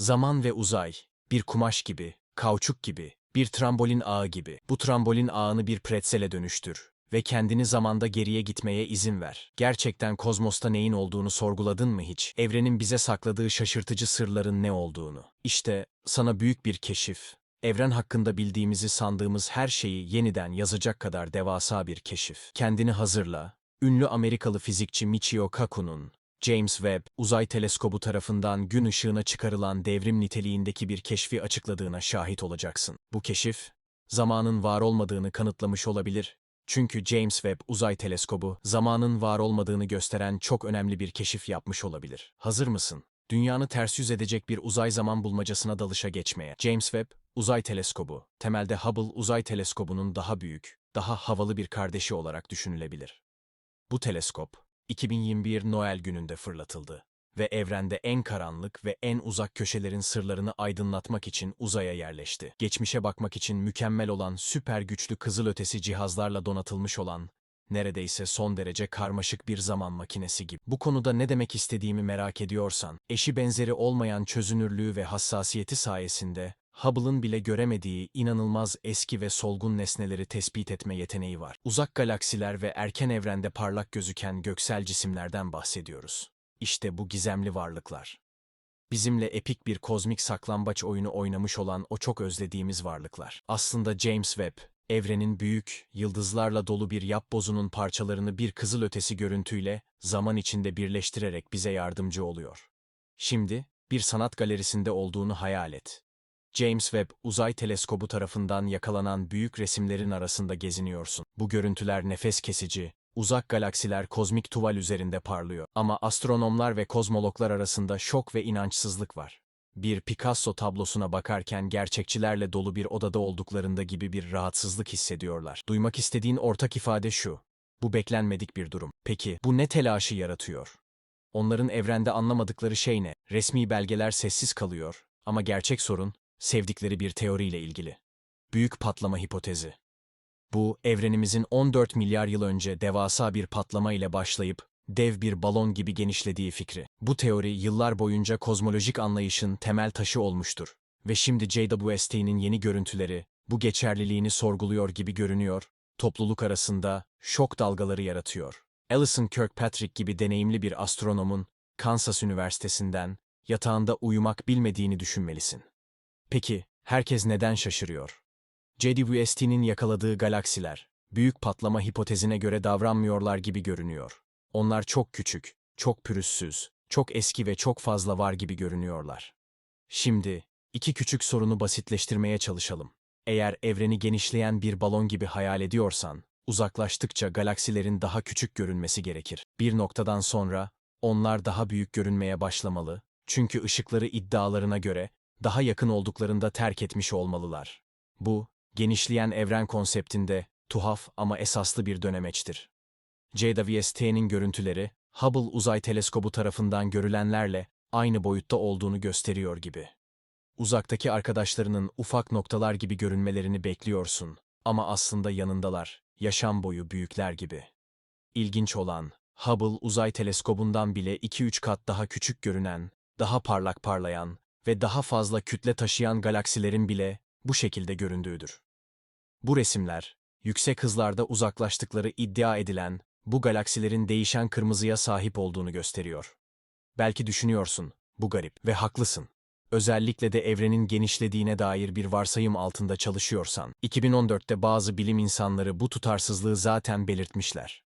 Zaman ve uzay, bir kumaş gibi, kauçuk gibi, bir trambolin ağı gibi. Bu trambolin ağını bir pretzele dönüştür ve kendini zamanda geriye gitmeye izin ver. Gerçekten kozmosta neyin olduğunu sorguladın mı hiç? Evrenin bize sakladığı şaşırtıcı sırların ne olduğunu. İşte sana büyük bir keşif. Evren hakkında bildiğimizi sandığımız her şeyi yeniden yazacak kadar devasa bir keşif. Kendini hazırla. Ünlü Amerikalı fizikçi Michio Kaku'nun James Webb Uzay Teleskobu tarafından gün ışığına çıkarılan devrim niteliğindeki bir keşfi açıkladığına şahit olacaksın. Bu keşif, zamanın var olmadığını kanıtlamış olabilir. Çünkü James Webb Uzay Teleskobu, zamanın var olmadığını gösteren çok önemli bir keşif yapmış olabilir. Hazır mısın? Dünyanı ters yüz edecek bir uzay zaman bulmacasına dalışa geçmeye. James Webb Uzay Teleskobu, temelde Hubble Uzay Teleskobu'nun daha büyük, daha havalı bir kardeşi olarak düşünülebilir. Bu teleskop, 2021 Noel gününde fırlatıldı ve evrende en karanlık ve en uzak köşelerin sırlarını aydınlatmak için uzaya yerleşti. Geçmişe bakmak için mükemmel olan süper güçlü kızılötesi cihazlarla donatılmış olan neredeyse son derece karmaşık bir zaman makinesi gibi. Bu konuda ne demek istediğimi merak ediyorsan, eşi benzeri olmayan çözünürlüğü ve hassasiyeti sayesinde Hubble'ın bile göremediği inanılmaz eski ve solgun nesneleri tespit etme yeteneği var. Uzak galaksiler ve erken evrende parlak gözüken göksel cisimlerden bahsediyoruz. İşte bu gizemli varlıklar. Bizimle epik bir kozmik saklambaç oyunu oynamış olan o çok özlediğimiz varlıklar. Aslında James Webb, evrenin büyük, yıldızlarla dolu bir yapbozunun parçalarını bir kızılötesi görüntüyle zaman içinde birleştirerek bize yardımcı oluyor. Şimdi, bir sanat galerisinde olduğunu hayal et. James Webb Uzay Teleskobu tarafından yakalanan büyük resimlerin arasında geziniyorsun. Bu görüntüler nefes kesici, uzak galaksiler kozmik tuval üzerinde parlıyor. Ama astronomlar ve kozmologlar arasında şok ve inançsızlık var. Bir Picasso tablosuna bakarken gerçekçilerle dolu bir odada olduklarında gibi bir rahatsızlık hissediyorlar. Duymak istediğin ortak ifade şu. Bu beklenmedik bir durum. Peki bu ne telaşı yaratıyor? Onların evrende anlamadıkları şey ne? Resmi belgeler sessiz kalıyor ama gerçek sorun sevdikleri bir teoriyle ilgili. Büyük patlama hipotezi. Bu, evrenimizin 14 milyar yıl önce devasa bir patlama ile başlayıp dev bir balon gibi genişlediği fikri. Bu teori yıllar boyunca kozmolojik anlayışın temel taşı olmuştur. Ve şimdi JWST'nin yeni görüntüleri bu geçerliliğini sorguluyor gibi görünüyor, topluluk arasında şok dalgaları yaratıyor. Alison Kirkpatrick gibi deneyimli bir astronomun Kansas Üniversitesi'nden yatağında uyumak bilmediğini düşünmelisin. Peki, herkes neden şaşırıyor? JWST'nin yakaladığı galaksiler, büyük patlama hipotezine göre davranmıyorlar gibi görünüyor. Onlar çok küçük, çok pürüzsüz, çok eski ve çok fazla var gibi görünüyorlar. Şimdi, iki küçük sorunu basitleştirmeye çalışalım. Eğer evreni genişleyen bir balon gibi hayal ediyorsan, uzaklaştıkça galaksilerin daha küçük görünmesi gerekir. Bir noktadan sonra, onlar daha büyük görünmeye başlamalı, çünkü ışıkları iddialarına göre daha yakın olduklarında terk etmiş olmalılar. Bu, genişleyen evren konseptinde tuhaf ama esaslı bir dönemeçtir. JWST'nin görüntüleri, Hubble Uzay Teleskobu tarafından görülenlerle aynı boyutta olduğunu gösteriyor gibi. Uzaktaki arkadaşlarının ufak noktalar gibi görünmelerini bekliyorsun ama aslında yanındalar, yaşam boyu büyükler gibi. İlginç olan, Hubble Uzay Teleskobu'ndan bile 2-3 kat daha küçük görünen, daha parlak parlayan ve daha fazla kütle taşıyan galaksilerin bile bu şekilde göründüğüdür. Bu resimler, yüksek hızlarda uzaklaştıkları iddia edilen bu galaksilerin değişen kırmızıya sahip olduğunu gösteriyor. Belki düşünüyorsun, bu garip ve haklısın. Özellikle de evrenin genişlediğine dair bir varsayım altında çalışıyorsan, 2014'te bazı bilim insanları bu tutarsızlığı zaten belirtmişler.